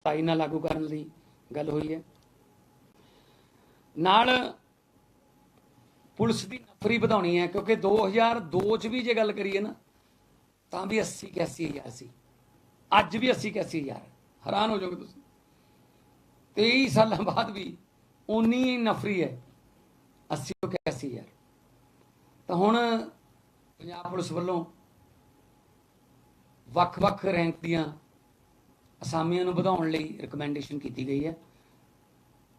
ਸਖਤਾਈ ਨਾਲ ਲਾਗੂ ਕਰਨ ਦੀ ਗੱਲ ਹੋਈ ਹੈ। ਨਾਲ ਪੁਲਿਸ ਦੀ ਨਫਰੀ ਵਧਾਉਣੀ ਹੈ, ਕਿਉਂਕਿ 2002 ਚ ਵੀ ਜੇ ਗੱਲ ਕਰੀਏ ਨਾ, ਤਾਂ ਵੀ 80 81 ਹਜ਼ਾਰ ਸੀ। ਅੱਜ ਵੀ 80 81 ਹਜ਼ਾਰ ਹੈਰਾਨ ਹੋ ਜਾਓਗੇ ਤੁਸੀਂ। 23 ਸਾਲਾਂ ਬਾਅਦ ਵੀ ਉਨੀ ਨਫਰੀ ਹੈ 80 ਤੋਂ 81 ਹਜ਼ਾਰ। ਤਾਂ ਹੁਣ ਪੰਜਾਬ ਪੁਲਿਸ ਵੱਲੋਂ ਵੱਖ-ਵੱਖ ਰੈਂਕ ਦੀਆਂ ਅਸਾਮੀਆਂ ਨੂੰ ਵਧਾਉਣ ਲਈ ਰეკਮੈਂਡੇਸ਼ਨ ਕੀਤੀ ਗਈ ਹੈ।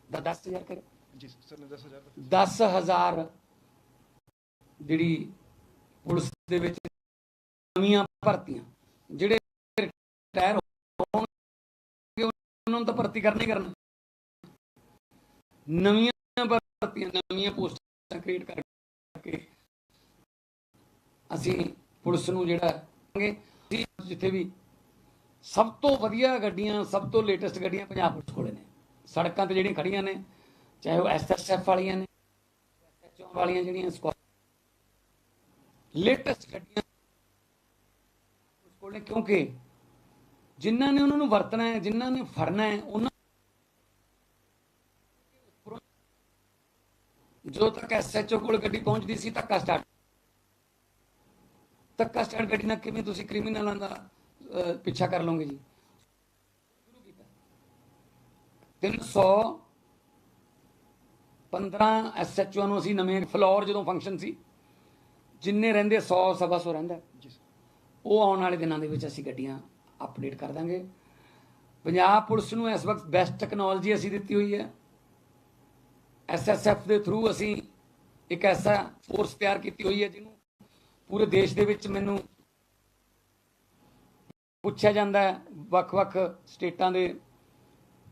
ਦਾ 10000 ਕਰੇ ਜੀ ਸਰ ਨੇ 10000 10000 ਜਿਹੜੀ ਪੁਲਿਸ ਦੇ ਵਿੱਚ ਨਵੀਆਂ ਭਰਤੀਆਂ ਜਿਹੜੇ ਰਿਟਾਇਰ ਹੋਣਗੇ ਉਹਨਾਂ ਨੂੰ ਤਾਂ ਭਰਤੀ ਕਰਨੀ ਕਰਨਾ। ਨਵੀਆਂ ਭਰਤੀਆਂ ਨਵੀਆਂ ਪੋਸਟਾਂ ਕ੍ਰੀਏਟ ਕਰਕੇ ਅਸੀਂ ਪੁਲਿਸ ਨੂੰ ਜਿਹੜਾ ਜਿੱਥੇ ਵੀ ਸਭ ਤੋਂ ਵਧੀਆ ਗੱਡੀਆਂ, ਸਭ ਤੋਂ ਲੇਟੈਸਟ ਗੱਡੀਆਂ ਪੰਜਾਬ ਪੁਲਿਸ ਕੋਲੇ ਨੇ। ਸੜਕਾਂ ਤੇ ਜਿਹੜੀਆਂ ਖੜੀਆਂ ਨੇ, ਚਾਹੇ ਉਹ ਐਸਐਸਐਫ ਵਾਲੀਆਂ ਨੇ ਐਸਐਚਓ ਵਾਲੀਆਂ ਜਿਹੜੀਆਂ ਸquad ਲੇਟੈਸਟ ਗੱਡੀਆਂ ਉਸ ਕੋਲ ਕਿਉਂਕਿ ਜਿਨ੍ਹਾਂ ਨੇ ਉਹਨਾਂ ਨੂੰ ਵਰਤਣਾ ਹੈ, ਜਿਨ੍ਹਾਂ ਨੇ ਫੜਨਾ ਹੈ, ਉਹਨਾਂ ਜਦੋਂ ਤੱਕ ਐਸਐਚਓ ਕੋਲ ਗੱਡੀ ਪਹੁੰਚਦੀ ਸੀ, ਧੱਕਾ ਸਟਾਰਟ ਧੱਕਾ ਸਟਾਰਟ ਗੱਡੀ ਨਾਲ ਕਿਵੇਂ ਤੁਸੀਂ ਕ੍ਰਿਮੀਨਲਾਂ ਦਾ ਪਿੱਛਾ ਕਰ ਲਓਗੇ ਜੀ। ਸ਼ੁਰੂ ਕੀਤਾ। 300 15 ਐਸਐਚਓ ਨੂੰ ਅਸੀਂ ਨਵੇਂ ਫਲੋਰ ਜਦੋਂ ਫੰਕਸ਼ਨ ਸੀ ਜਿੰਨੇ ਰਹਿੰਦੇ 100 ਸਵਾ 100 ਰਹਿੰਦਾ। ਉਹ ਆਉਣ ਵਾਲੇ ਦਿਨਾਂ ਦੇ ਵਿੱਚ ਅਸੀਂ ਗੱਡੀਆਂ ਅਪਡੇਟ ਕਰ ਦਾਂਗੇ। ਪੰਜਾਬ ਪੁਲਿਸ ਨੂੰ ਇਸ ਵਕਤ ਬੈਸਟ ਟੈਕਨੋਲੋਜੀ ਅਸੀਂ ਦਿੱਤੀ ਹੋਈ ਹੈ। ਐਸਐਸਐਫ ਦੇ ਥਰੂ ਅਸੀਂ ਇੱਕ ਐਸਾ ਫੋਰਸ ਤਿਆਰ ਕੀਤੀ ਹੋਈ ਹੈ ਜਿਹਨੂੰ ਪੂਰੇ ਦੇਸ਼ ਦੇ ਵਿੱਚ ਮੈਨੂੰ ਪੁੱਛਿਆ ਜਾਂਦਾ ਹੈ, ਵੱਖ-ਵੱਖ ਸਟੇਟਾਂ ਦੇ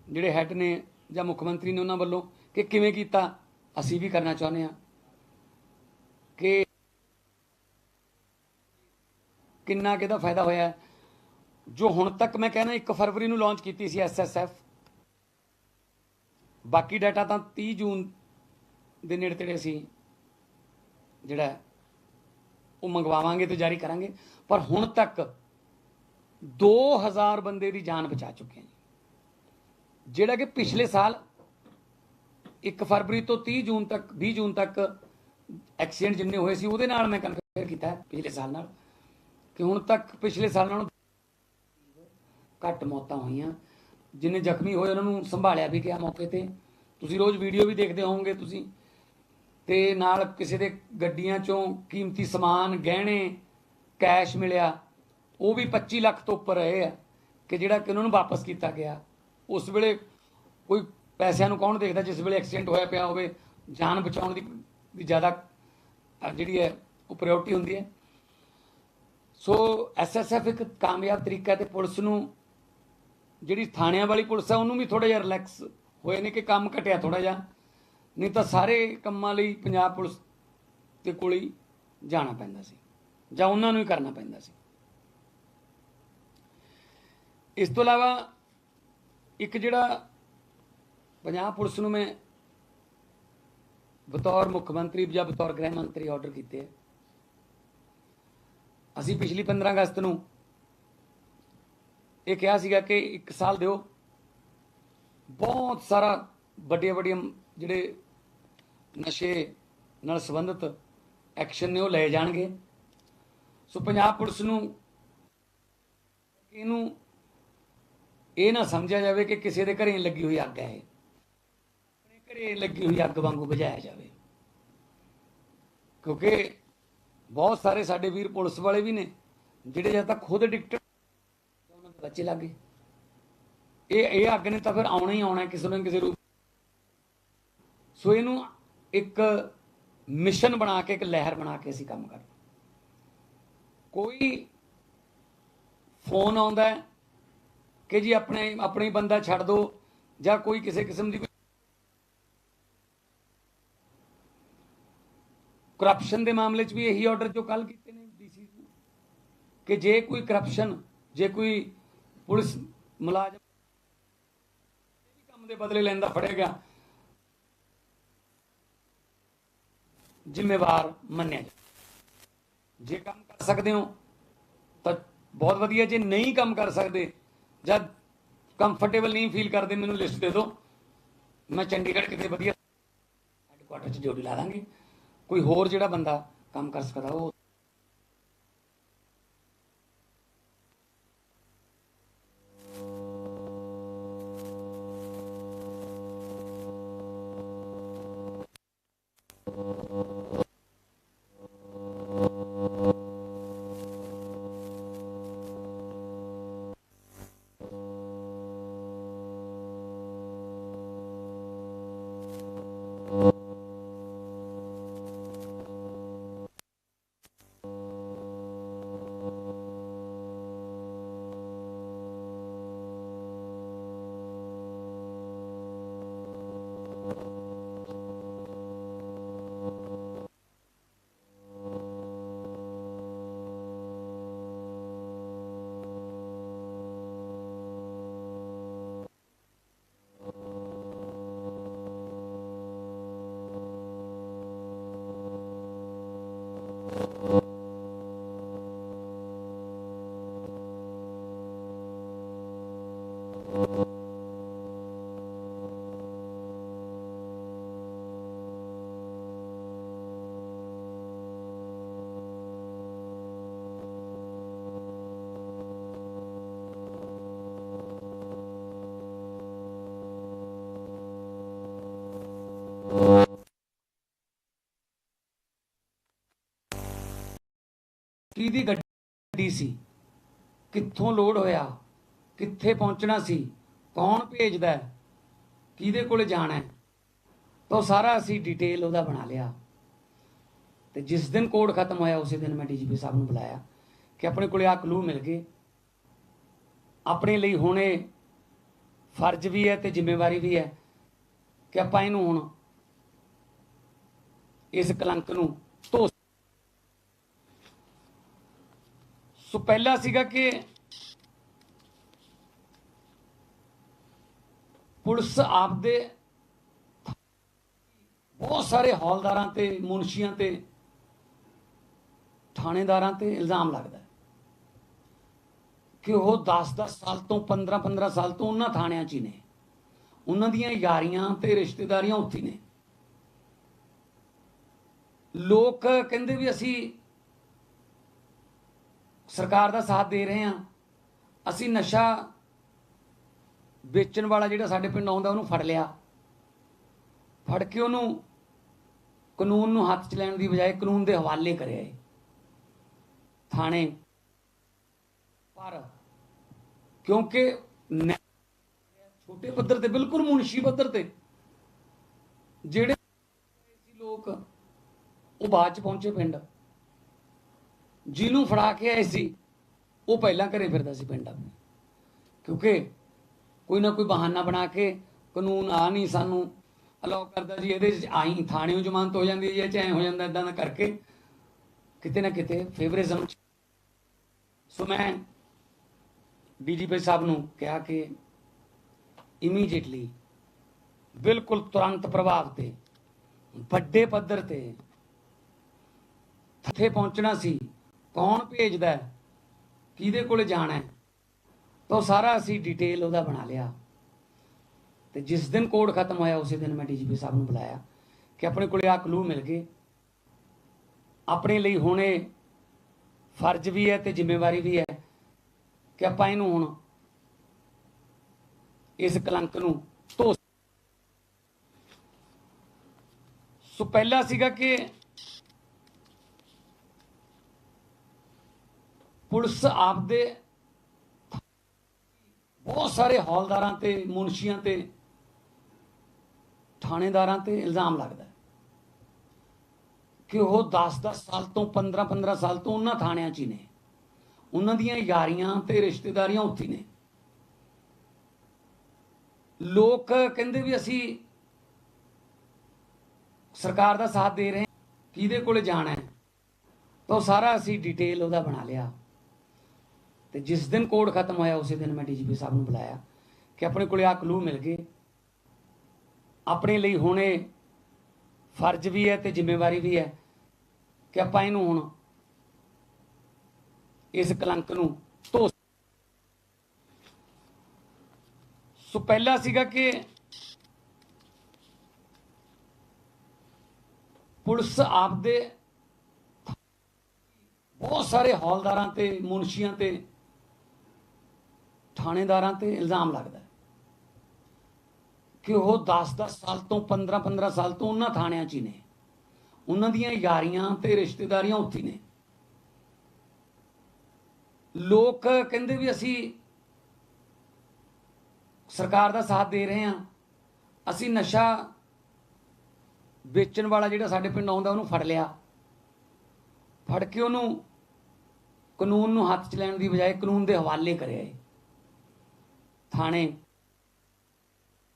ਜਿਹੜੇ ਹੈੱਡ ਨੇ ਜਾਂ ਮੁੱਖ ਮੰਤਰੀ ਨੇ ਉਹਨਾਂ ਵੱਲੋਂ ਕਿ ਕਿਵੇਂ ਕੀਤਾ, ਅਸੀਂ ਵੀ ਕਰਨਾ ਚਾਹੁੰਦੇ ਹਾਂ ਕਿ ਕਿੰਨਾ ਕਿਹਦਾ ਫਾਇਦਾ ਹੋਇਆ ਜੋ ਹੁਣ ਤੱਕ ਮੈਂ ਕਹਿੰਦਾ 1 ਫਰਵਰੀ ਨੂੰ ਲਾਂਚ ਕੀਤੀ ਸੀ ਐਸਐਸਐਫ ਬਾਕੀ ਡਾਟਾ ਤਾਂ 30 ਜੂਨ ਦੇ ਨੇੜੇ ਤੇੜੇ ਸੀ ਜਿਹੜਾ ਉਹ ਮੰਗਵਾਵਾਂਗੇ ਤੇ ਜਾਰੀ ਕਰਾਂਗੇ। ਪਰ ਹੁਣ ਤੱਕ 2000 ਬੰਦੇ ਦੀ ਜਾਨ ਬਚਾ ਚੁੱਕੇ ਹਾਂ ਜੀ। ਜਿਹੜਾ ਕਿ ਪਿਛਲੇ ਸਾਲ 1 ਫਰਵਰੀ ਤੋਂ 30 ਜੂਨ ਤੱਕ 20 ਜੂਨ ਤੱਕ ਐਕਸੀਡੈਂਟ ਜਿੰਨੇ ਹੋਏ ਸੀ, ਉਹਦੇ ਨਾਲ ਮੈਂ ਕੰਪੇਅਰ ਕੀਤਾ ਪਿਛਲੇ ਸਾਲ ਨਾਲ ਕਿ ਹੁਣ ਤੱਕ ਪਿਛਲੇ ਸਾਲ ਨਾਲੋਂ ਘੱਟ ਮੌਤਾਂ ਹੋਈਆਂ। ਜਿੰਨੇ ਜ਼ਖਮੀ ਹੋਏ, ਉਹਨਾਂ ਨੂੰ ਸੰਭਾਲਿਆ ਵੀ ਗਿਆ ਮੌਕੇ ਤੇ। ਤੁਸੀਂ ਰੋਜ਼ ਵੀਡੀਓ ਵੀ ਦੇਖਦੇ ਹੋਵੋਗੇ ਤੁਸੀਂ। ਤੇ ਨਾਲ ਕਿਸੇ ਦੇ ਗੱਡੀਆਂ ਚੋਂ ਕੀਮਤੀ ਸਮਾਨ, ਗਹਿਣੇ, ਕੈਸ਼ ਮਿਲਿਆ। ਉਹ ਵੀ 25 ਲੱਖ ਤੋਂ ਉੱਪਰ ਰਹੇ ਆ ਕਿ ਜਿਹੜਾ ਕਿ ਉਹਨਾਂ ਨੂੰ ਵਾਪਸ ਕੀਤਾ ਗਿਆ। ਉਸ ਵੇਲੇ ਕੋਈ ਪੈਸਿਆਂ ਨੂੰ ਕੌਣ ਦੇਖਦਾ ਜਿਸ ਵੇਲੇ ਐਕਸੀਡੈਂਟ ਹੋਇਆ ਪਿਆ ਹੋਵੇ, ਜਾਨ ਬਚਾਉਣ ਦੀ ਵੀ ਜ਼ਿਆਦਾ ਜਿਹੜੀ ਹੈ, ਉਹ ਪ੍ਰਾਇੋਰਟੀ ਹੁੰਦੀ ਹੈ। ਸੋ ਐਸਐਸਐਫ ਇੱਕ ਕਾਮਯਾਬ ਤਰੀਕਾ ਹੈ ਤੇ ਪੁਲਿਸ ਨੂੰ ਜਿਹੜੀ ਥਾਣਿਆਂ ਵਾਲੀ ਪੁਲਿਸ ਹੈ ਉਹਨੂੰ ਵੀ ਥੋੜਾ ਜਿਹਾ ਰਿਲੈਕਸ ਹੋਏ ਨੇ ਕਿ ਕੰਮ ਘਟਿਆ ਥੋੜਾ ਜਿਹਾ। ਨਹੀਂ ਤਾਂ ਸਾਰੇ ਕੰਮਾਂ ਲਈ ਪੰਜਾਬ ਪੁਲਿਸ ਦੇ ਕੋਲ ਹੀ ਜਾਣਾ ਪੈਂਦਾ ਸੀ, ਜਾਂ ਉਹਨਾਂ ਨੂੰ ਹੀ ਕਰਨਾ ਪੈਂਦਾ ਸੀ। ਇਸ ਤੋਂ ਇਲਾਵਾ ਇੱਕ ਜਿਹੜਾ ਪੰਜਾਬ ਪੁਲਿਸ ਨੂੰ ਮੈਂ ਬਤੌਰ ਮੁੱਖ ਮੰਤਰੀ ਜਾਂ ਬਤੌਰ ਗ੍ਰਹਿ ਮੰਤਰੀ ਆਰਡਰ ਕੀਤੇ ਹੈ ਅਸੀਂ ਪਿਛਲੀ 15 ਅਗਸਤ ਨੂੰ ਇਹ ਕਿਹਾ ਸੀਗਾ ਕਿ ਇੱਕ ਸਾਲ ਦਿਓ। ਬਹੁਤ ਸਾਰਾ ਵੱਡੀਆਂ ਵੱਡੀਆਂ ਜਿਹੜੇ ਨਸ਼ੇ ਨਾਲ ਸੰਬੰਧਿਤ ਐਕਸ਼ਨ ਨੇ ਉਹ ਲਏ ਜਾਣਗੇ। ਸੋ ਪੰਜਾਬ ਪੁਲਿਸ ਨੂੰ ਇਹਨੂੰ ਇਹ ਨਾ ਸਮਝਿਆ ਜਾਵੇ ਕਿ ਕਿਸੇ ਦੇ ਘਰੇ ਲੱਗੀ ਹੋਈ ਅੱਗ ਹੈ ਇਹ। ਆਪਣੇ ਘਰੇ ਲੱਗੀ ਹੋਈ ਅੱਗ ਵਾਂਗੂ ਬੁਝਾਇਆ ਜਾਵੇ। ਕਿਉਂਕਿ ਬਹੁਤ ਸਾਰੇ ਸਾਡੇ ਵੀਰ ਪੁਲਿਸ ਵਾਲੇ ਵੀ ਨੇ, ਜਿਹੜੇ ਜਦ ਤੱਕ ਖੁਦ ਐਡਿਕਟਡ ਉਹਨਾਂ ਦੇ ਬੱਚੇ ਲੱਗੇ ਇਹ ਇਹ ਅੱਗ ਨੇ ਤਾਂ ਫਿਰ ਆਉਣਾ ਹੀ ਆਉਣਾ ਕਿਸੇ ਨਾ ਕਿਸੇ ਰੂਪ ਸੋ ਇਹਨੂੰ ਇੱਕ ਮਿਸ਼ਨ ਬਣਾ ਕੇ, ਇੱਕ ਲਹਿਰ ਬਣਾ ਕੇ ਅਸੀਂ ਕੰਮ ਕਰਨਾ ਕੋਈ ਫੋਨ ਆਉਂਦਾ ਹੈ ਕਿ ਜੀ ਆਪਣੇ ਆਪਣੇ ਬੰਦਾ ਛੱਡ ਦਿਓ ਜਾਂ ਕੋਈ ਕਿਸੇ ਕਿਸਮ ਦੀ ਕਰਪਸ਼ਨ ਦੇ ਮਾਮਲੇ 'ਚ ਵੀ ਇਹੀ ਆਰਡਰ ਜੋ ਕੱਲ ਕੀਤੇ ਨੇ ਡੀਸੀ ਨੂੰ ਕਿ ਜੇ ਕੋਈ ਕਰਪਸ਼ਨ ਜੇ ਕੋਈ ਪੁਲਿਸ ਮੁਲਾਜ਼ਮ ਇਹ ਕੰਮ ਦੇ ਬਦਲੇ ਲੈਂਦਾ ਫੜੇਗਾ, ਜ਼ਿੰਮੇਵਾਰ ਮੰਨਿਆ ਜਾ ਜੇ ਕੰਮ ਕਰ ਸਕਦੇ ਹੋ ਤਾਂ ਬਹੁਤ ਵਧੀਆ, ਜੇ ਨਹੀਂ ਕੰਮ ਕਰ ਸਕਦੇ ਜਦ ਕੰਫਰਟੇਬਲ ਨਹੀਂ ਫੀਲ ਕਰਦੇ, ਮੈਨੂੰ ਲਿਸਟ ਦੇ ਦਿਓ। ਮੈਂ ਚੰਡੀਗੜ੍ਹ ਕਿਤੇ ਵਧੀਆ ਹੈੱਡਕੁਆਟਰ 'ਚ ਡਿਊਟੀ ਲਾ ਦਾਂਗੇ। ਕੋਈ ਹੋਰ ਜਿਹੜਾ ਬੰਦਾ ਕੰਮ ਕਰ ਸਕਦਾ, ਉਹ ਕਿਹਦੀ ਗੱਡੀ ਸੀ। ਕਿੱਥੋਂ ਲੋਡ ਹੋਇਆ? ਕਿੱਥੇ ਪਹੁੰਚਣਾ ਸੀ? ਕੌਣ ਭੇਜਦਾ ਕਿਹਦੇ ਕੋਲੇ ਜਾਣਾ ਤਾਂ ਸਾਰਾ ਅਸੀਂ ਡਿਟੇਲ ਉਹਦਾ ਬਣਾ ਲਿਆ। ਤੇ ਜਿਸ ਦਿਨ ਕੋਡ ਖਤਮ ਹੋਇਆ, ਉਸੇ ਦਿਨ ਮੈਂ ਡੀਜੀਪੀ ਸਾਹਿਬ ਨੂੰ ਬੁਲਾਇਆ ਕਿ ਆਪਣੇ ਕੋਲੇ ਆ ਕਲੂ ਮਿਲ ਗਏ। ਆਪਣੇ ਲਈ ਹੁਣੇ ਫਰਜ਼ ਵੀ ਹੈ ਤੇ ਜ਼ਿੰਮੇਵਾਰੀ ਵੀ ਹੈ ਕਿ ਆਪਾਂ ਇਹਨੂੰ ਹੁਣ ਇਸ ਕਲੰਕ ਨੂੰ ਧੋ ਸੋ ਪਹਿਲਾ ਸੀਗਾ ਕਿ ਪੁਲਿਸ ਆਪਦੇ ਬਹੁਤ ਸਾਰੇ ਹੌਲਦਾਰਾਂ ਤੇ, ਮੁਨਸ਼ੀਆਂ ਤੇ, ਥਾਣੇਦਾਰਾਂ ਤੇ ਇਲਜ਼ਾਮ ਲੱਗਦਾ ਕਿ ਉਹ 10-10 ਸਾਲ ਤੋਂ 15-15 ਸਾਲ ਤੋਂ ਉਹਨਾਂ ਥਾਣਿਆਂ 'ਚ ਹੀ ਨੇ। ਉਹਨਾਂ ਦੀਆਂ ਯਾਰੀਆਂ ਤੇ ਰਿਸ਼ਤੇਦਾਰੀਆਂ ਉੱਥੇ ਨੇ। ਲੋਕ ਕਹਿੰਦੇ ਵੀ ਅਸੀਂ ਸਰਕਾਰ ਦਾ ਸਾਥ ਦੇ ਰਹੇ ਹਾਂ। ਅਸੀਂ ਨਸ਼ਾ ਵੇਚਣ ਵਾਲਾ ਜਿਹੜਾ ਸਾਡੇ ਪਿੰਡ ਆਉਂਦਾ, ਉਹਨੂੰ ਫੜ ਲਿਆ। ਫੜ ਕੇ ਉਹਨੂੰ ਕਾਨੂੰਨ ਨੂੰ ਹੱਥ 'ਚ ਲੈਣ ਦੀ ਬਜਾਏ ਕਾਨੂੰਨ ਦੇ ਹਵਾਲੇ ਕਰਿਆ ਏ। ਥਾਣੇ। ਪਰ ਕਿਉਂਕਿ ਛੋਟੇ ਪੱਧਰ ਤੇ, ਬਿਲਕੁਲ ਮੁਨਸ਼ੀ ਪੱਧਰ ਤੇ, ਜਿਹੜੇ ਸੀ ਲੋਕ ਉਹ ਬਾਅਦ ਚ ਪਹੁੰਚੇ ਪਿੰਡ। ਜਿਹਨੂੰ ਫੜਾ ਕੇ ਆਏ ਸੀ, ਉਹ ਪਹਿਲਾਂ ਘਰੇ ਫਿਰਦਾ ਸੀ ਪਿੰਡ। ਆਪਣੇ ਕਿਉਂਕਿ ਕੋਈ ਨਾ ਕੋਈ ਬਹਾਨਾ ਬਣਾ ਕੇ ਕਾਨੂੰਨ ਆ ਨਹੀਂ ਸਾਨੂੰ ਅਲਾਉ ਕਰਦਾ ਜੀ, ਇਹਦੇ ਚ ਆਈ, ਥਾਣਿਓਂ ਜ਼ਮਾਨਤ ਹੋ ਜਾਂਦੀ ਹੈ ਜਾਂ ਚਾਹੇ ਹੋ ਜਾਂਦਾ ਇਦਾਂ ਦਾ ਕਰਕੇ। ਕਿਤੇ ਨਾ ਕਿਤੇ ਫੇਵਰਿਜ਼ਮ ਸੋ ਮੈਂ ਡੀਜੀਪੀ ਸਾਹਿਬ ਨੂੰ ਕਿਹਾ ਕਿ ਇਮੀਡੀਏਟਲੀ ਬਿਲਕੁਲ ਤੁਰੰਤ ਪ੍ਰਭਾਵ ਤੇ, ਵੱਡੇ ਪੱਧਰ ਤੇ ਕਿੱਥੇ ਪਹੁੰਚਣਾ ਸੀ। ਕੌਣ ਭੇਜਦਾ ਹੈ, ਕਿਹਦੇ ਕੋਲ ਜਾਣਾ ਹੈ? ਤਾਂ ਉਹ ਸਾਰਾ ਅਸੀਂ ਡਿਟੇਲ ਉਹਦਾ ਬਣਾ ਲਿਆ। ਤੇ ਜਿਸ ਦਿਨ ਕੋਡ ਖਤਮ ਹੋਇਆ ਉਸੇ ਦਿਨ ਮੈਂ ਡੀਜੀਪੀ ਸਾਹਿਬ ਨੂੰ ਬੁਲਾਇਆ ਕਿ ਆਪਣੇ ਕੋਲੇ ਆ ਕਲੂ ਮਿਲ ਗਏ। ਆਪਣੇ ਲਈ ਹੁਣੇ ਫਰਜ਼ ਵੀ ਹੈ ਤੇ ਜ਼ਿੰਮੇਵਾਰੀ ਵੀ ਹੈ ਕਿ ਆਪਾਂ ਇਹਨੂੰ ਹੁਣ ਇਸ ਕਲੰਕ ਨੂੰ ਧੋ ਸੋ ਪਹਿਲਾ ਸੀਗਾ ਕਿ ਪੁਲਿਸ ਆਪਦੇ ਬਹੁਤ ਸਾਰੇ ਹੌਲਦਾਰਾਂ ਤੇ, ਮੁਨਸ਼ੀਆਂ ਤੇ, ਥਾਣੇਦਾਰਾਂ ਤੇ ਇਲਜ਼ਾਮ ਲੱਗਦਾ ਕਿ ਉਹ 10-10 ਸਾਲ ਤੋਂ 15-15 ਸਾਲ ਤੋਂ ਉਹਨਾਂ ਥਾਣਿਆਂ 'ਚ ਹੀ ਨੇ। ਉਹਨਾਂ ਦੀਆਂ ਯਾਰੀਆਂ ਤੇ ਰਿਸ਼ਤੇਦਾਰੀਆਂ ਉੱਥੇ ਨੇ। ਲੋਕ ਕਹਿੰਦੇ ਵੀ ਅਸੀਂ ਸਰਕਾਰ ਦਾ ਸਾਥ ਦੇ ਰਹੇ ਕਿਹਦੇ ਕੋਲ ਜਾਣਾ ਹੈ? ਤਾਂ ਉਹ ਸਾਰਾ ਅਸੀਂ ਡਿਟੇਲ ਉਹਦਾ ਬਣਾ ਲਿਆ। ਤੇ ਜਿਸ ਦਿਨ ਕੋਡ ਖਤਮ ਹੋਇਆ, ਉਸੇ ਦਿਨ ਮੈਂ ਡੀਜੀਪੀ ਸਾਹਿਬ ਨੂੰ ਬੁਲਾਇਆ ਕਿ ਆਪਣੇ ਕੋਲੇ ਆ ਕਲੂ ਮਿਲ ਗਏ ਆਪਣੇ ਲਈ ਹੁਣੇ ਫਰਜ਼ ਵੀ ਹੈ ਤੇ ਜ਼ਿੰਮੇਵਾਰੀ ਵੀ ਹੈ ਕਿ ਆਪਾਂ ਇਹਨੂੰ ਹੁਣ ਇਸ ਕਲੰਕ ਨੂੰ ਧੋ ਸੋ ਪਹਿਲਾ ਸੀਗਾ ਕਿ ਪੁਲਿਸ ਆਪਦੇ ਬਹੁਤ ਸਾਰੇ ਹੌਲਦਾਰਾਂ ਤੇ ਮੁਨਸ਼ੀਆਂ ਤੇ ਥਾਣੇਦਾਰਾਂ ਤੇ ਇਲਜ਼ਾਮ ਲੱਗਦਾ ਕਿ ਉਹ 10-10 ਸਾਲ ਤੋਂ 15-15 ਸਾਲ ਤੋਂ ਉਹਨਾਂ ਥਾਣਿਆਂ 'ਚ ਹੀ ਨੇ। ਉਹਨਾਂ ਦੀਆਂ ਯਾਰੀਆਂ ਤੇ ਰਿਸ਼ਤੇਦਾਰੀਆਂ ਉੱਥੇ ਨੇ। ਲੋਕ ਕਹਿੰਦੇ ਵੀ ਅਸੀਂ ਸਰਕਾਰ ਦਾ ਸਾਥ ਦੇ ਰਹੇ ਹਾਂ। ਅਸੀਂ ਨਸ਼ਾ ਵੇਚਣ ਵਾਲਾ ਜਿਹੜਾ ਸਾਡੇ ਪਿੰਡ ਆਉਂਦਾ ਉਹਨੂੰ ਫੜ ਲਿਆ। ਫੜ ਕੇ ਉਹਨੂੰ ਕਾਨੂੰਨ ਨੂੰ ਹੱਥ 'ਚ ਲੈਣ ਦੀ ਬਜਾਏ ਕਾਨੂੰਨ ਦੇ ਹਵਾਲੇ ਕਰਿਆ ਏ। ਥਾਣੇ।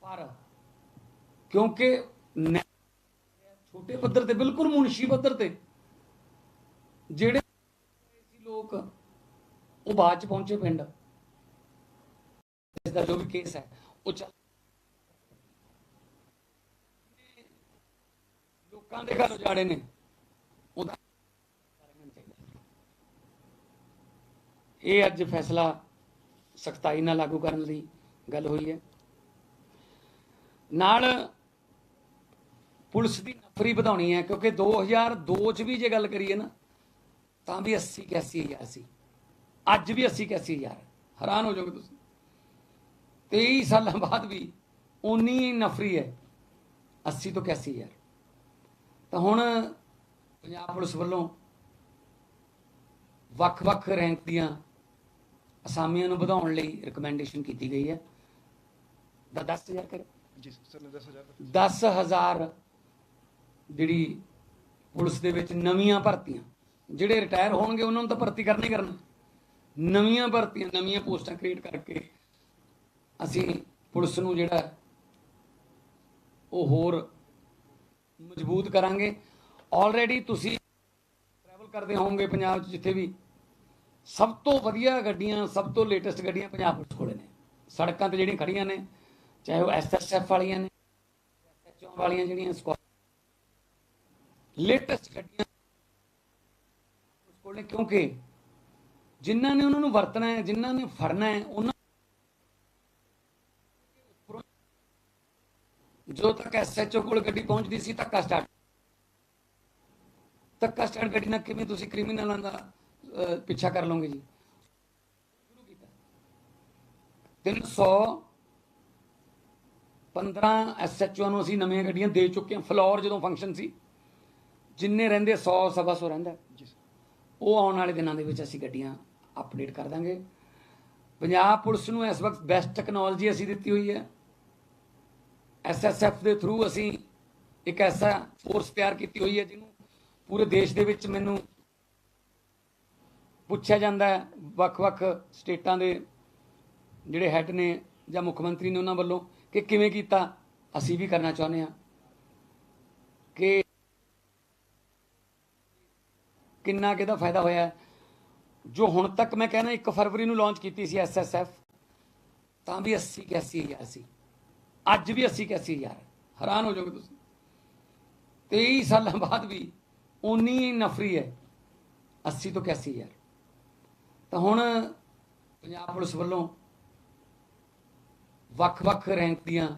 ਪਰ ਕਿਉਂਕਿ ਛੋਟੇ ਪੱਧਰ ਤੇ, ਬਿਲਕੁਲ ਮੁਨਸ਼ੀ ਪੱਧਰ ਤੇ, ਜਿਹੜੇ ਸੀ ਲੋਕ, ਉਹ ਬਾਅਦ ਚ ਪਹੁੰਚੇ ਪਿੰਡ। ਇਸ ਦਾ ਜੋ ਵੀ ਕੇਸ ਹੈ, ਉਹ ਚੱਲ ਲੋਕਾਂ ਦੇ ਘਰ ਉਜਾੜੇ ਨੇ। ਉਹਦਾ ਇਹ ਅੱਜ ਫੈਸਲਾ ਸਖਤਾਈ ਨਾਲ ਲਾਗੂ ਕਰਨ ਲਈ ਗੱਲ ਹੋਈ ਹੈ। ਨਾਲ ਪੁਲਿਸ ਦੀ ਨਫਰੀ ਵਧਾਉਣੀ ਹੈ, ਕਿਉਂਕਿ 2002 ਚ ਵੀ ਜੇ ਗੱਲ ਕਰੀਏ ਨਾ, ਤਾਂ ਵੀ 80 81 ਹਜ਼ਾਰ ਸੀ। ਅੱਜ ਵੀ 80 81 ਹਜ਼ਾਰ। ਹੈਰਾਨ ਹੋ ਜਾਓਗੇ ਤੁਸੀਂ। 23 ਸਾਲਾਂ ਬਾਅਦ ਵੀ ਉਨੀ ਨਫਰੀ ਹੈ 80 ਤੋਂ 81 ਹਜ਼ਾਰ। ਤਾਂ ਹੁਣ ਪੰਜਾਬ ਪੁਲਿਸ ਵੱਲੋਂ ਵੱਖ-ਵੱਖ ਰੈਂਕ ਦੀਆਂ ਅਸਾਮੀਆਂ ਨੂੰ ਵਧਾਉਣ ਲਈ ਰეკਮੈਂਡੇਸ਼ਨ ਕੀਤੀ ਗਈ ਹੈ। ਦਾ 10000 ਕਰੇ ਜੀ ਸਰ ਨੇ 10000 10000 ਜਿਹੜੀ ਪੁਲਿਸ ਦੇ ਵਿੱਚ ਨਵੀਆਂ ਭਰਤੀਆਂ ਜਿਹੜੇ ਰਿਟਾਇਰ ਹੋਣਗੇ ਉਹਨਾਂ ਨੂੰ ਤਾਂ ਭਰਤੀ ਕਰਨੀ ਕਰਨਾ। ਨਵੀਆਂ ਭਰਤੀਆਂ ਨਵੀਆਂ ਪੋਸਟਾਂ ਕ੍ਰੀਏਟ ਕਰਕੇ ਅਸੀਂ ਪੁਲਿਸ ਨੂੰ ਜਿਹੜਾ ਉਹ ਹੋਰ ਮਜ਼ਬੂਤ ਕਰਾਂਗੇ। ਆਲਰੇਡੀ ਤੁਸੀਂ ਟਰੈਵਲ ਕਰਦੇ ਹੋਵੋਗੇ ਪੰਜਾਬ 'ਚ ਜਿੱਥੇ ਵੀ ਸਭ ਤੋਂ ਵਧੀਆ ਗੱਡੀਆਂ, ਸਭ ਤੋਂ ਲੇਟੈਸਟ ਗੱਡੀਆਂ ਪੰਜਾਬ ਪੁਲਿਸ ਕੋਲੇ ਨੇ। ਸੜਕਾਂ ਤੇ ਜਿਹੜੀਆਂ ਖੜੀਆਂ ਨੇ, ਚਾਹੇ ਉਹ ਐਸਐਸਐਫ ਵਾਲੀਆਂ ਨੇ ਐਸਐਚਓ ਵਾਲੀਆਂ ਜਿਹੜੀਆਂ ਲੇਟੈਸਟ ਗੱਡੀਆਂ ਉਸ ਕੋਲ ਕਿਉਂਕਿ ਜਿਨ੍ਹਾਂ ਨੇ ਉਹਨਾਂ ਨੂੰ ਵਰਤਣਾ ਹੈ, ਜਿਨ੍ਹਾਂ ਨੇ ਫੜਨਾ ਹੈ, ਉਹਨਾਂ ਜੋ ਤੱਕ ਐਸਐਚਓ ਕੋਲ ਗੱਡੀ ਪਹੁੰਚਦੀ ਸੀ, ਧੱਕਾ ਸਟਾਰਟ ਧੱਕਾ ਸਟਾਰਟ ਗੱਡੀ ਨਾਲ ਕਿਵੇਂ ਤੁਸੀਂ ਕ੍ਰਿਮੀਨਲਾਂ ਦਾ ਪਿੱਛਾ ਕਰ ਲਓਗੇ ਜੀ। ਸ਼ੁਰੂ ਕੀਤਾ। 300 15 ਐਸਐਚਓ ਨੂੰ ਅਸੀਂ ਨਵੀਆਂ ਗੱਡੀਆਂ ਦੇ ਚੁੱਕੇ ਹਾਂ। ਫਲੋਰ ਜਦੋਂ ਫੰਕਸ਼ਨ ਸੀ ਜਿੰਨੇ ਰਹਿੰਦੇ 100 ਸਵਾ ਸੌ ਰਹਿੰਦਾ। ਜੀ ਸਰ। ਉਹ ਆਉਣ ਵਾਲੇ ਦਿਨਾਂ ਦੇ ਵਿੱਚ ਅਸੀਂ ਗੱਡੀਆਂ ਅਪਡੇਟ ਕਰ ਦਾਂਗੇ। ਪੰਜਾਬ ਪੁਲਿਸ ਨੂੰ ਇਸ ਵਕਤ ਬੈਸਟ ਟੈਕਨੋਲੋਜੀ ਅਸੀਂ ਦਿੱਤੀ ਹੋਈ ਹੈ। ਐਸਐਸਐਫ ਦੇ ਥਰੂ ਅਸੀਂ ਇੱਕ ਐਸਾ ਫੋਰਸ ਤਿਆਰ ਕੀਤੀ ਹੋਈ ਹੈ ਜਿਹਨੂੰ ਪੂਰੇ ਦੇਸ਼ ਦੇ ਵਿੱਚ ਮੈਨੂੰ ਪੁੱਛਿਆ ਜਾਂਦਾ ਹੈ, ਵੱਖ-ਵੱਖ ਸਟੇਟਾਂ ਦੇ ਜਿਹੜੇ ਹੈੱਡ ਨੇ ਜਾਂ ਮੁੱਖ ਮੰਤਰੀ ਨੇ ਉਹਨਾਂ ਵੱਲੋਂ ਕਿ ਕਿਵੇਂ ਕੀਤਾ, ਅਸੀਂ ਵੀ ਕਰਨਾ ਚਾਹੁੰਦੇ ਹਾਂ ਕਿ ਕਿੰਨਾ ਕਿਹਦਾ ਫਾਇਦਾ ਹੋਇਆ ਜੋ ਹੁਣ ਤੱਕ ਮੈਂ ਕਹਿੰਦਾ 1 ਫਰਵਰੀ ਨੂੰ ਲਾਂਚ ਕੀਤੀ ਸੀ ਐਸਐਸਐਫ ਤਾਂ ਵੀ 80 81 ਹਜ਼ਾਰ ਸੀ ਅੱਜ ਵੀ 80 81 ਹਜ਼ਾਰ ਹੈਰਾਨ ਹੋ ਜਾਓਗੇ ਤੁਸੀਂ। 23 ਸਾਲਾਂ ਬਾਅਦ ਵੀ ਉਨੀ ਨਫਰੀ ਹੈ 80 ਤੋਂ 81 ਹਜ਼ਾਰ ਤਾਂ ਹੁਣ ਪੰਜਾਬ ਪੁਲਿਸ ਵੱਲੋਂ ਵੱਖ-ਵੱਖ ਰੈਂਕ ਦੀਆਂ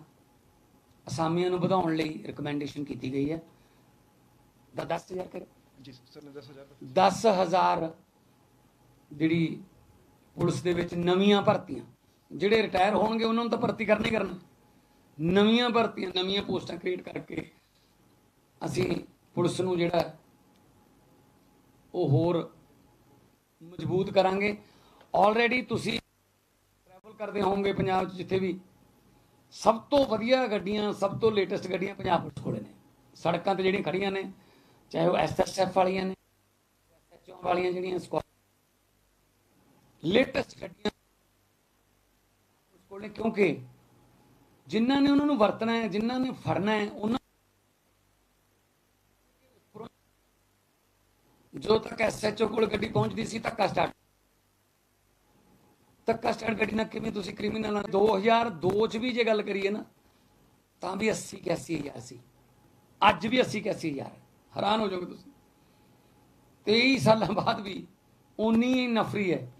ਅਸਾਮੀਆਂ ਨੂੰ ਵਧਾਉਣ ਲਈ ਰეკਮੈਂਡੇਸ਼ਨ ਕੀਤੀ ਗਈ ਹੈ। ਦਾ 10000 ਕਰੇ ਜੀ ਸਰ ਨੇ 10000 10000 ਜਿਹੜੀ ਪੁਲਿਸ ਦੇ ਵਿੱਚ ਨਵੀਆਂ ਭਰਤੀਆਂ ਜਿਹੜੇ ਰਿਟਾਇਰ ਹੋਣਗੇ ਉਹਨਾਂ ਨੂੰ ਤਾਂ ਭਰਤੀ ਕਰਨੀ ਕਰਨਾ। ਨਵੀਆਂ ਭਰਤੀਆਂ ਨਵੀਆਂ ਪੋਸਟਾਂ ਕ੍ਰੀਏਟ ਕਰਕੇ ਅਸੀਂ ਪੁਲਿਸ ਨੂੰ ਜਿਹੜਾ ਉਹ ਹੋਰ ਮਜ਼ਬੂਤ ਕਰਾਂਗੇ। ਆਲਰੇਡੀ ਤੁਸੀਂ ਟਰੈਵਲ ਕਰਦੇ ਹੋਵੋਗੇ ਪੰਜਾਬ 'ਚ ਜਿੱਥੇ ਵੀ। ਸਭ ਤੋਂ ਵਧੀਆ ਗੱਡੀਆਂ, ਸਭ ਤੋਂ ਲੇਟੈਸਟ ਗੱਡੀਆਂ ਪੰਜਾਬ ਪੁਲਿਸ ਕੋਲੇ ਨੇ। ਸੜਕਾਂ ਤੇ ਜਿਹੜੀਆਂ ਖੜੀਆਂ ਨੇ, ਚਾਹੇ ਉਹ ਐਸਐਸਐਫ ਵਾਲੀਆਂ ਨੇ ਐਸਐਚਓ ਵਾਲੀਆਂ ਜਿਹੜੀਆਂ ਸਕੁਆ ਲੇਟੈਸਟ ਗੱਡੀਆਂ ਉਸ ਕਿਉਂਕਿ ਜਿਨ੍ਹਾਂ ਨੇ ਉਹਨਾਂ ਨੂੰ ਵਰਤਣਾ ਹੈ, ਜਿਨ੍ਹਾਂ ਨੇ ਫੜਨਾ ਹੈ, ਉਹਨਾਂ ਜਦੋਂ ਤੱਕ ਐਸਐਚਓ ਕੋਲ ਗੱਡੀ ਪਹੁੰਚਦੀ ਸੀ, ਧੱਕਾ ਸਟਾਰਟ ਧੱਕਾ ਸਟਾਰਟ ਗੱਡੀ ਨਾਲ ਕਿਵੇਂ ਤੁਸੀਂ ਕ੍ਰਿਮੀਨਲ ਕ੍ਰਿਮੀਨਲਾਂ 2002 ਚ ਵੀ ਜੇ ਗੱਲ ਕਰੀਏ ਨਾ, ਤਾਂ ਵੀ 80 81 ਹਜ਼ਾਰ ਸੀ। ਅੱਜ ਵੀ 80 81 ਹਜ਼ਾਰ ਹੈਰਾਨ ਹੋ ਜਾਓਗੇ ਤੁਸੀਂ। 23 ਸਾਲਾਂ ਬਾਅਦ ਵੀ ਉਨੀ ਨਫਰੀ ਹੈ।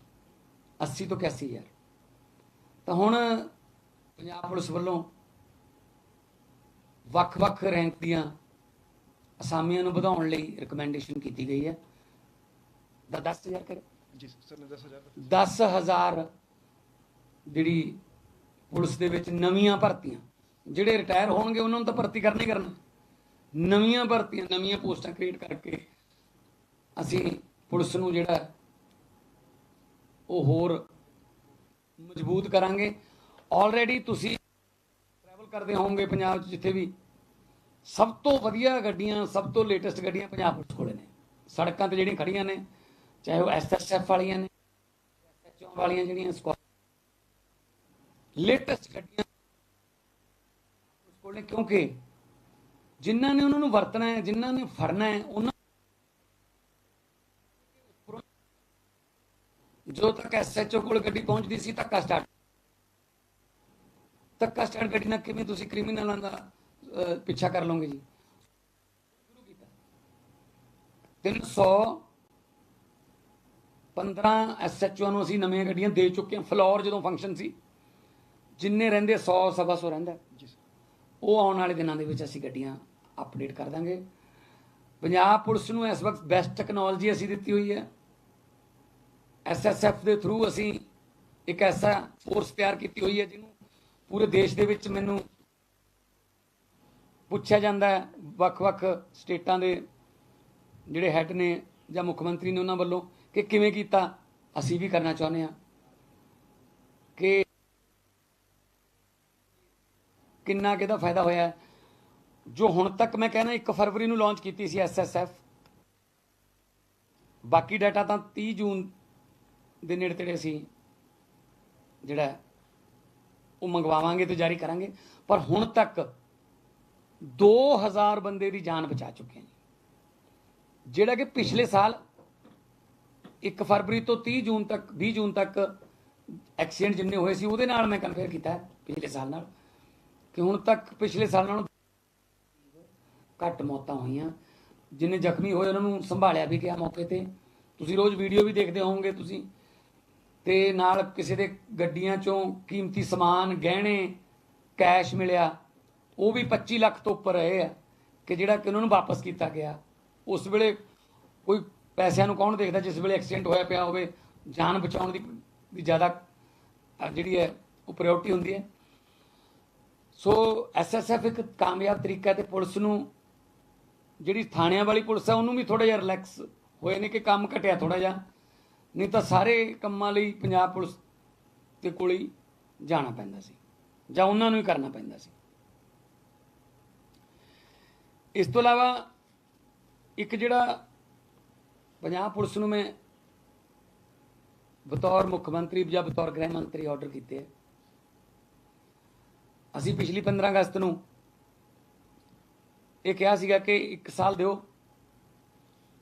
80 ਤੋਂ 81 ਹਜ਼ਾਰ। ਤਾਂ ਹੁਣ ਪੰਜਾਬ ਪੁਲਿਸ ਵੱਲੋਂ ਵੱਖ-ਵੱਖ ਰੈਂਕ ਦੀਆਂ ਅਸਾਮੀਆਂ ਨੂੰ ਵਧਾਉਣ ਲਈ ਰეკਮੈਂਡੇਸ਼ਨ ਕੀਤੀ ਗਈ ਹੈ। ਦਾ 10000 ਕਰੇ ਜੀ ਸਰ ਨੇ 10000 10000 ਜਿਹੜੀ ਪੁਲਿਸ ਦੇ ਵਿੱਚ ਨਵੀਆਂ ਭਰਤੀਆਂ। ਜਿਹੜੇ ਰਿਟਾਇਰ ਹੋਣਗੇ ਉਹਨਾਂ ਨੂੰ ਤਾਂ ਭਰਤੀ ਕਰਨਾ ਕਰਨਾ। ਨਵੀਆਂ ਭਰਤੀਆਂ ਨਵੀਆਂ ਪੋਸਟਾਂ ਕ੍ਰੀਏਟ ਕਰਕੇ ਅਸੀਂ ਪੁਲਿਸ ਨੂੰ ਜਿਹੜਾ ਉਹ ਹੋਰ ਮਜ਼ਬੂਤ ਕਰਾਂਗੇ। ਆਲਰੇਡੀ ਤੁਸੀਂ ਟਰੈਵਲ ਕਰਦੇ ਹੋਵੋਗੇ ਪੰਜਾਬ 'ਚ ਜਿੱਥੇ ਵੀ। ਸਭ ਤੋਂ ਵਧੀਆ ਗੱਡੀਆਂ ਸਭ ਤੋਂ ਲੇਟੈਸਟ ਗੱਡੀਆਂ ਪੰਜਾਬ ਪੁਲਿਸ ਕੋਲੇ ਨੇ। ਸੜਕਾਂ ਤੇ ਜਿਹੜੀਆਂ ਖੜੀਆਂ ਨੇ ਚਾਹੇ ਉਹ ਐਸਐਸਐਫ ਵਾਲੀਆਂ ਨੇ ਐਸਐਚਓ ਵਾਲੀਆਂ ਜਿਹੜੀਆਂ ਸquad ਲੇਟੈਸਟ ਗੱਡੀਆਂ ਉਸ ਕੋਲ ਨੇ, ਕਿਉਂਕਿ ਜਿਨ੍ਹਾਂ ਨੇ ਉਹਨਾਂ ਨੂੰ ਵਰਤਣਾ ਹੈ, ਜਿਨ੍ਹਾਂ ਨੇ ਫੜਨਾ ਹੈ, ਉਹਨਾਂ ਜੋ ਤੱਕ ਐਸਐਚਓ ਕੋਲ ਗੱਡੀ ਪਹੁੰਚਦੀ ਸੀ, ਧੱਕਾ ਸਟਾਰਟ ਧੱਕਾ ਸਟਾਰਟ ਗੱਡੀ ਨਾਲ ਕਿਵੇਂ ਤੁਸੀਂ ਕ੍ਰਿਮੀਨਲਾਂ ਦਾ ਪਿੱਛਾ ਕਰ ਲਓਗੇ ਜੀ? ਸ਼ੁਰੂ ਕੀਤਾ। 300 15 ਐਸਐਚਓ ਨੂੰ ਅਸੀਂ ਨਵੀਆਂ ਗੱਡੀਆਂ ਦੇ ਚੁੱਕੇ ਹਾਂ। ਫਲੋਰ ਜਦੋਂ ਫੰਕਸ਼ਨ ਸੀ ਜਿੰਨੇ ਰਹਿੰਦੇ 100 ਸਵਾ ਸੌ ਰਹਿੰਦਾ। ਜੀ ਸਰ। ਉਹ ਆਉਣ ਵਾਲੇ ਦਿਨਾਂ ਦੇ ਵਿੱਚ ਅਸੀਂ ਗੱਡੀਆਂ ਅਪਡੇਟ ਕਰ ਦਾਂਗੇ। ਪੰਜਾਬ ਪੁਲਿਸ ਨੂੰ ਇਸ ਵਕਤ ਬੈਸਟ ਟੈਕਨੋਲੋਜੀ ਅਸੀਂ ਦਿੱਤੀ ਹੋਈ ਹੈ। ਐਸਐਸਐਫ ਦੇ ਥਰੂ ਅਸੀਂ ਇੱਕ ਐਸਾ ਫੋਰਸ ਤਿਆਰ ਕੀਤੀ ਹੋਈ ਹੈ ਜਿਹਨੂੰ ਪੂਰੇ ਦੇਸ਼ ਦੇ ਵਿੱਚ ਮੈਨੂੰ ਪੁੱਛਿਆ ਜਾਂਦਾ ਹੈ। ਵੱਖ-ਵੱਖ ਸਟੇਟਾਂ ਦੇ ਜਿਹੜੇ ਹੈੱਡ ਨੇ ਜਾਂ ਮੁੱਖ ਮੰਤਰੀ ਨੇ ਉਹਨਾਂ ਵੱਲੋਂ। ਕਿ ਕਿਵੇਂ ਕੀਤਾ? ਅਸੀਂ ਵੀ ਕਰਨਾ ਚਾਹੁੰਦੇ ਹਾਂ ਕਿ ਕਿੰਨਾ ਕਿਹਦਾ ਫਾਇਦਾ ਹੋਇਆ ਜੋ ਹੁਣ ਤੱਕ ਮੈਂ ਕਹਿੰਦਾ 1 ਫਰਵਰੀ ਨੂੰ ਲਾਂਚ ਕੀਤੀ ਸੀ ਐਸਐਸਐਫ ਬਾਕੀ ਡਾਟਾ ਤਾਂ 30 ਜੂਨ ਦੇ ਨੇੜੇ ਤੇੜੇ ਅਸੀਂ ਜਿਹੜਾ ਉਹ ਮੰਗਵਾਵਾਂਗੇ ਤੇ ਜਾਰੀ ਕਰਾਂਗੇ। ਪਰ ਹੁਣ ਤੱਕ 2000 ਬੰਦੇ ਦੀ ਜਾਨ ਬਚਾ ਚੁੱਕੇ ਹਾਂ ਜੀ। ਜਿਹੜਾ ਕਿ ਪਿਛਲੇ ਸਾਲ 1 ਫਰਵਰੀ ਤੋਂ 30 ਜੂਨ ਤੱਕ 20 ਜੂਨ ਤੱਕ ਐਕਸੀਡੈਂਟ ਜਿੰਨੇ ਹੋਏ ਸੀ, ਉਹਦੇ ਨਾਲ ਮੈਂ ਕੰਪੇਅਰ ਕੀਤਾ ਪਿਛਲੇ ਸਾਲ ਨਾਲ। ਕਿ ਹੁਣ ਤੱਕ ਪਿਛਲੇ ਸਾਲ ਨਾਲੋਂ ਘੱਟ ਮੌਤਾਂ ਹੋਈਆਂ। ਜਿੰਨੇ ਜ਼ਖਮੀ ਹੋਏ, ਉਹਨਾਂ ਨੂੰ ਸੰਭਾਲਿਆ ਵੀ ਗਿਆ ਮੌਕੇ ਤੇ। ਤੁਸੀਂ ਰੋਜ਼ ਵੀਡੀਓ ਵੀ ਦੇਖਦੇ ਹੋਵੋਗੇ ਤੁਸੀਂ। ਤੇ ਨਾਲ ਕਿਸੇ ਦੇ ਗੱਡੀਆਂ ਚੋਂ ਕੀਮਤੀ ਸਮਾਨ, ਗਹਿਣੇ, ਕੈਸ਼ ਮਿਲਿਆ। ਉਹ ਵੀ 25 ਲੱਖ ਤੋਂ ਉੱਪਰ ਰਹੇ ਆ, ਕਿ ਜਿਹੜਾ ਕਿ ਉਹਨਾਂ ਨੂੰ ਵਾਪਸ ਕੀਤਾ ਗਿਆ। ਉਸ ਵੇਲੇ ਕੋਈ ਪੈਸਿਆਂ ਨੂੰ ਕੌਣ ਦੇਖਦਾ ਜਿਸ ਵੇਲੇ ਐਕਸੀਡੈਂਟ ਹੋਇਆ ਪਿਆ ਹੋਵੇ? ਜਾਨ ਬਚਾਉਣ ਦੀ ਦੀ ਜ਼ਿਆਦਾ ਜਿਹੜੀ ਹੈ, ਉਹ ਪ੍ਰਾਇੋਰਟੀ ਹੁੰਦੀ ਹੈ। ਸੋ ਐਸਐਸਐਫ ਇੱਕ ਕਾਮਯਾਬ ਤਰੀਕਾ ਹੈ ਤੇ ਪੁਲਿਸ ਨੂੰ, ਜਿਹੜੀ ਥਾਣਿਆਂ ਵਾਲੀ ਪੁਲਿਸ ਹੈ ਉਹਨੂੰ ਵੀ ਥੋੜਾ ਜਿਹਾ ਰਿਲੈਕਸ ਹੋਏ ਨੇ ਕਿ ਕੰਮ ਘਟਿਆ ਥੋੜਾ ਜਿਹਾ। ਨਹੀਂ ਤਾਂ ਸਾਰੇ ਕੰਮਾਂ ਲਈ ਪੰਜਾਬ ਪੁਲਿਸ ਦੇ ਕੋਲ ਹੀ ਜਾਣਾ ਪੈਂਦਾ ਸੀ, ਜਾਂ ਉਹਨਾਂ ਨੂੰ ਹੀ ਕਰਨਾ ਪੈਂਦਾ ਸੀ। ਇਸ ਤੋਂ ਇਲਾਵਾ ਇੱਕ ਜਿਹੜਾ ਪੰਜਾਬ ਪੁਲਿਸ ਨੂੰ ਮੈਂ ਬਤੌਰ ਮੁੱਖ ਮੰਤਰੀ ਜਾਂ ਬਤੌਰ ਗ੍ਰਹਿ ਮੰਤਰੀ ਆਰਡਰ ਕੀਤੇ ਅਸੀਂ ਪਿਛਲੀ 15 ਅਗਸਤ ਨੂੰ ਇਹ ਕਿਹਾ ਸੀਗਾ ਕਿ ਇੱਕ ਸਾਲ ਦਿਓ।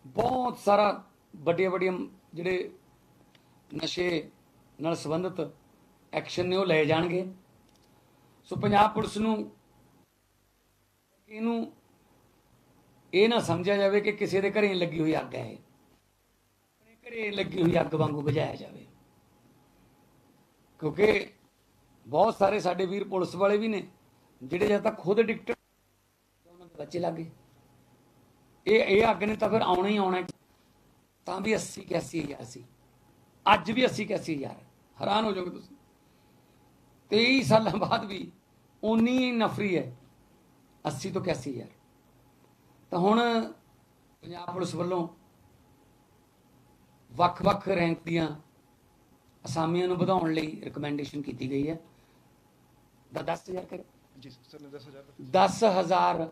ਬਹੁਤ ਸਾਰਾ ਵੱਡੀਆਂ ਵੱਡੀਆਂ ਜਿਹੜੇ ਨਸ਼ੇ ਨਾਲ ਸੰਬੰਧਿਤ ਐਕਸ਼ਨ ਨੇ ਉਹ ਲਏ ਜਾਣਗੇ। ਸੋ ਪੰਜਾਬ ਪੁਲਿਸ ਨੂੰ ਇਹਨੂੰ ਇਹ ਨਾ ਸਮਝਿਆ ਜਾਵੇ ਕਿ ਕਿਸੇ ਦੇ ਘਰੇ ਲੱਗੀ ਹੋਈ ਅੱਗ ਹੈ ਇਹ। ਘਰੇ ਲੱਗੀ ਹੋਈ ਅੱਗ ਵਾਂਗੂ ਬੁਝਾਇਆ ਜਾਵੇ। ਕਿਉਂਕਿ ਬਹੁਤ ਸਾਰੇ ਸਾਡੇ ਵੀਰ ਪੁਲਿਸ ਵਾਲੇ ਵੀ ਨੇ, ਜਿਹੜੇ ਜਦ ਤੱਕ ਖੁਦ ਐਡਿਕਟਡ ਉਹਨਾਂ ਦੇ ਬੱਚੇ ਲੱਗੇ ਇਹ ਇਹ ਅੱਗ ਨੇ ਤਾਂ ਫਿਰ ਆਉਣਾ ਹੀ ਆਉਣਾ ਤਾਂ ਵੀ 80 81 ਹਜ਼ਾਰ ਸੀ ਅੱਜ ਵੀ 80 81 ਹਜ਼ਾਰ ਹੈਰਾਨ ਹੋ ਜਾਓਗੇ ਤੁਸੀਂ। 23 ਸਾਲਾਂ ਬਾਅਦ ਵੀ ਉਨੀ ਨਫਰੀ ਹੈ। 80 ਤੋਂ 81 ਹਜ਼ਾਰ ਤਾਂ ਹੁਣ ਪੰਜਾਬ ਪੁਲਿਸ ਵੱਲੋਂ ਵੱਖ-ਵੱਖ ਰੈਂਕ ਦੀਆਂ ਅਸਾਮੀਆਂ ਨੂੰ ਵਧਾਉਣ ਲਈ ਰეკਮੈਂਡੇਸ਼ਨ ਕੀਤੀ ਗਈ ਹੈ। ਦਾ 10000 ਕਰੇ ਜੀ ਸਰ ਨੇ 10000 10000